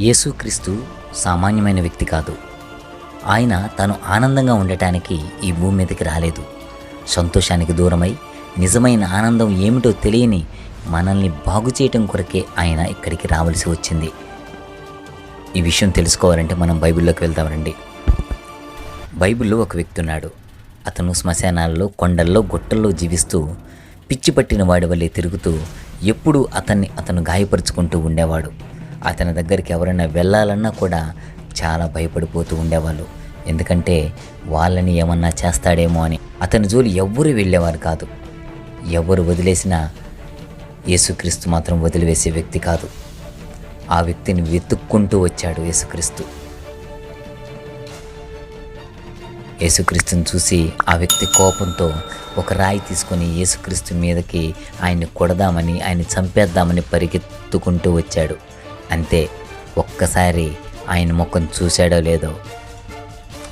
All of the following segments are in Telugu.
యేసుక్రీస్తు సామాన్యమైన వ్యక్తి కాదు. ఆయన తను ఆనందంగా ఉండటానికి ఈ భూమి మీదకి రాలేదు. సంతోషానికి దూరమై నిజమైన ఆనందం ఏమిటో తెలియని మనల్ని బాగు చేయటం కొరకే ఆయన ఇక్కడికి రావలసి వచ్చింది. ఈ విషయం తెలుసుకోవాలంటే మనం బైబిల్లోకి వెళ్దామండి బైబిల్లో ఒక వ్యక్తి ఉన్నాడు. అతను శ్మశానాల్లో కొండల్లో గుట్టల్లో జీవిస్తూ పిచ్చి పట్టిన వాడి వల్లే తిరుగుతూ ఎప్పుడూ అతన్ని అతను గాయపరుచుకుంటూ ఉండేవాడు. అతని దగ్గరికి ఎవరైనా వెళ్ళాలన్నా కూడా చాలా భయపడిపోతూ ఉండేవాళ్ళు. ఎందుకంటే వాళ్ళని ఏమన్నా చేస్తాడేమో అని. అతని జోలి ఎవ్వరూ వెళ్ళేవారు కాదు. ఎవరు వదిలేసినా యేసుక్రీస్తు మాత్రం వదిలివేసే వ్యక్తి కాదు. ఆ వ్యక్తిని వెతుక్కుంటూ వచ్చాడు యేసుక్రీస్తు. యేసుక్రీస్తుని చూసి ఆ వ్యక్తి కోపంతో ఒక రాయి తీసుకొని యేసుక్రీస్తు మీదకి ఆయన్ని కొడదామని ఆయన చంపేద్దామని పరిగెత్తుకుంటూ వచ్చాడు. అంతే. ఒక్కసారి ఆయన ముఖం చూశాడో లేదో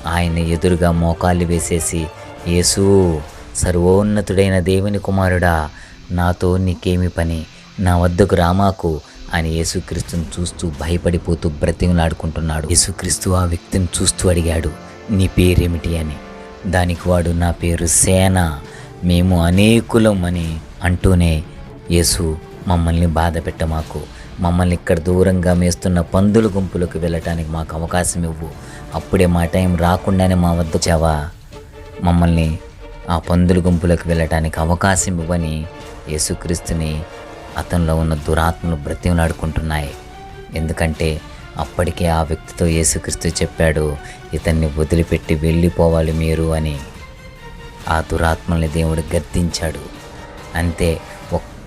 ఆయన ఎదురుగా మోకాళ్ళు వేసేసి యేసు సర్వోన్నతుడైన దేవుని కుమారుడా నాతో నీకేమి పని? నా వద్దకు రామాకు అని యేసుక్రీస్తుని చూస్తూ భయపడిపోతూ బ్రతిమలాడుకుంటున్నాడు. యేసుక్రీస్తు ఆ వ్యక్తిని చూస్తూ అడిగాడు నీ పేరేమిటి? అని. దానికి వాడు నా పేరు సేన మేము అనేకులం అని అంటూనే యేసు మమ్మల్ని బాధ పెట్టమాకు మమ్మల్ని ఇక్కడ దూరంగా మేస్తున్న పందుల గుంపులకు వెళ్ళటానికి మాకు అవకాశం ఇవ్వు. అప్పుడే మా టైం రాకుండానే మా వద్ద చావా. మమ్మల్ని ఆ పందుల గుంపులకు వెళ్ళటానికి అవకాశం ఇవ్వని యేసుక్రీస్తుని అతనిలో ఉన్న దురాత్మలు బ్రతిమలాడుకుంటున్నాయి. ఎందుకంటే అప్పటికే ఆ వ్యక్తితో యేసుక్రీస్తు చెప్పాడు ఇతన్ని వదిలిపెట్టి వెళ్ళిపోవాలి మీరు అని. ఆ దురాత్మల్ని దేవుడు గద్దించాడు. అంతే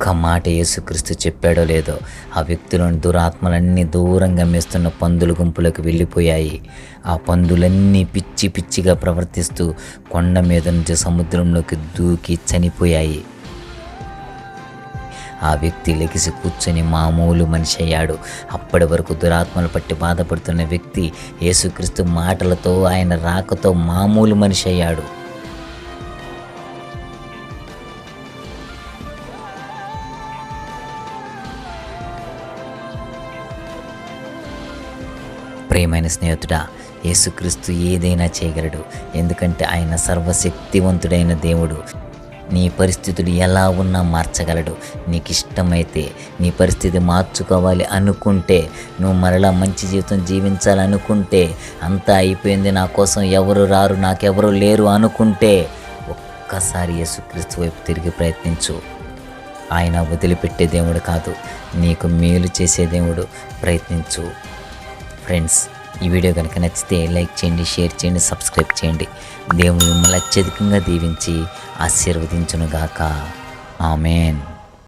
ఒక్క మాట యేసుక్రీస్తు చెప్పాడో లేదో ఆ వ్యక్తిలోని దురాత్మలన్నీ దూరంగా మేస్తున్న పందుల గుంపులకు వెళ్ళిపోయాయి. ఆ పందులన్నీ పిచ్చి పిచ్చిగా ప్రవర్తిస్తూ కొండ మీద నుంచి సముద్రంలోకి దూకి చనిపోయాయి. ఆ వ్యక్తి లెగిసి కూర్చొని మామూలు మనిషి అయ్యాడు. అప్పటి వరకు దురాత్మలు పట్టి బాధపడుతున్న వ్యక్తి యేసుక్రీస్తు మాటలతో ఆయన రాకతో మామూలు మనిషి అయ్యాడు. ప్రియమైన స్నేహితుడా యేసుక్రీస్తు ఏదైనా చేయగలడు. ఎందుకంటే ఆయన సర్వశక్తివంతుడైన దేవుడు. నీ పరిస్థితులు ఎలా ఉన్నా మార్చగలడు. నీకు ఇష్టమైతే నీ పరిస్థితి మార్చుకోవాలి అనుకుంటే నువ్వు మరలా మంచి జీవితం జీవించాలనుకుంటే అంతా అయిపోయింది నా కోసం ఎవరు రారు నాకెవరు లేరు అనుకుంటే ఒక్కసారి యేసుక్రీస్తు వైపు తిరిగి ప్రయత్నించు. ఆయన వదిలిపెట్టే దేవుడు కాదు నీకు మేలు చేసే దేవుడు. ప్రయత్నించు. ఫ్రెండ్స్ ఈ వీడియో కనుక నచ్చితే లైక్ చేయండి షేర్ చేయండి సబ్స్క్రైబ్ చేయండి. దేవుని మిమ్మల్ని అత్యధికంగా దీవించి ఆశీర్వదించునుగాక. ఆమెన్.